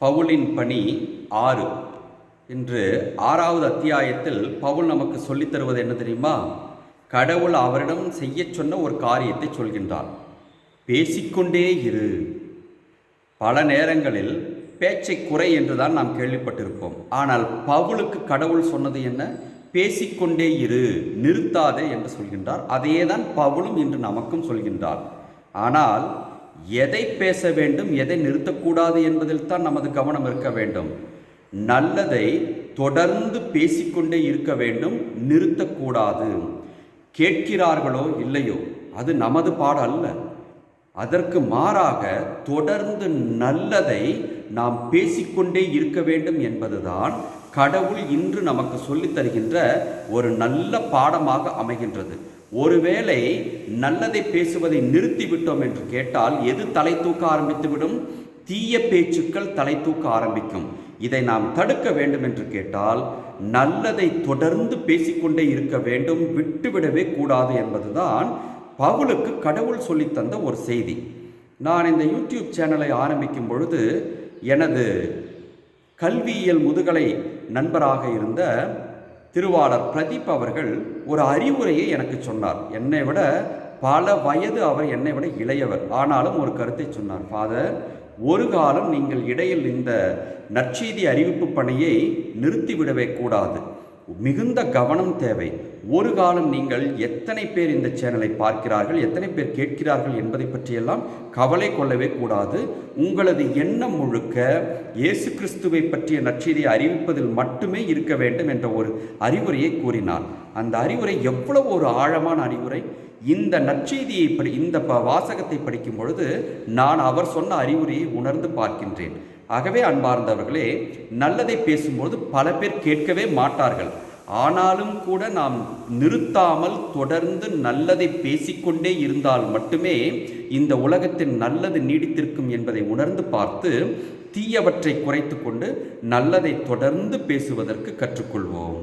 பவுலின் பணி ஆறு. என்று ஆறாவது அத்தியாயத்தில் பவுல் நமக்கு சொல்லித்தருவது என்ன தெரியுமா? கடவுள் அவரிடம் செய்யச் சொன்ன ஒரு காரியத்தை சொல்கின்றார். பேசிக்கொண்டே இரு. பல நேரங்களில் பேச்சை குறை என்றுதான் நாம் கேள்விப்பட்டிருப்போம். ஆனால் பவுலுக்கு கடவுள் சொன்னது என்ன? பேசிக்கொண்டே இரு நிறுத்தாதே என்று சொல்கின்றார். அதையே தான் பவுலும் இன்று நமக்கும் சொல்கின்றார். ஆனால் எதை பேச வேண்டும் எதை நிறுத்தக்கூடாது என்பதில் தான் நமது கவனம் இருக்க வேண்டும். நல்லதை தொடர்ந்து பேசிக்கொண்டே இருக்க வேண்டும் நிறுத்தக்கூடாது. கேட்கிறார்களோ இல்லையோ அது நமது பாடம் அல்ல அதற்கு மாறாக தொடர்ந்து நல்லதை நாம் பேசிக்கொண்டே இருக்க வேண்டும் என்பதுதான் கடவுள் இன்று நமக்கு சொல்லித் தருகின்ற ஒரு நல்ல பாடமாக அமைகின்றது. ஒருவேளை நல்லதை பேசுவதை நிறுத்திவிட்டோம் என்று கேட்டால் எது தலை தூக்க ஆரம்பித்துவிடும்? தீய பேச்சுக்கள் தலை தூக்க ஆரம்பிக்கும். இதை நாம் தடுக்க வேண்டும் என்று கேட்டால் நல்லதை தொடர்ந்து பேசிக்கொண்டே இருக்க வேண்டும் விட்டுவிடவே கூடாது என்பதுதான் பவுலுக்கு கடவுள் சொல்லித்தந்த ஒரு செய்தி. நான் இந்த யூடியூப் சேனலை ஆரம்பிக்கும் பொழுது எனது கல்வியியல் முதுகலை நண்பராக இருந்த திருவாளர் பிரதீப் அவர்கள் ஒரு அறிவுரையை எனக்கு சொன்னார். என்னை விட பல வயது அவர் என்னை விட இளையவர். ஆனாலும் ஒரு கருத்தை சொன்னார். ஃபாதர் ஒரு காலம் நீங்கள் இடையில் இந்த நற்செய்தி அறிவிப்பு பணியை நிறுத்திவிடவே கூடாது. மிகுந்த கவனம் தேவை. ஒரு காலம் நீங்கள் எத்தனை பேர் இந்த சேனலை பார்க்கிறார்கள் எத்தனை பேர் கேட்கிறார்கள் என்பதை பற்றியெல்லாம் கவலை கொள்ளவே கூடாது. உங்களது எண்ணம் முழுக்க இயேசு கிறிஸ்துவை பற்றிய நற்செய்தியை அறிவிப்பதில் மட்டுமே இருக்க வேண்டும் என்ற ஒரு அறிவுரையை கூறினார். அந்த அறிவுரை எவ்வளவு ஒரு ஆழமான அறிவுரை. இந்த நற்செய்தியை படி இந்த ப வாசகத்தை படிக்கும் பொழுது நான் அவர் சொன்ன அறிவுரையை உணர்ந்து பார்க்கின்றேன். ஆகவே அன்பார்ந்தவர்களே நல்லதை பேசும்போது பல பேர் கேட்கவே மாட்டார்கள். ஆனாலும் கூட நாம் நிறுத்தாமல் தொடர்ந்து நல்லதை பேசிக்கொண்டே இருந்தால் மட்டுமே இந்த உலகத்தில் நல்லது நீடித்திருக்கும் என்பதை உணர்ந்து பார்த்து தீயவற்றை குறைத்து கொண்டு நல்லதை தொடர்ந்து பேசுவதற்கு கற்றுக்கொள்வோம்.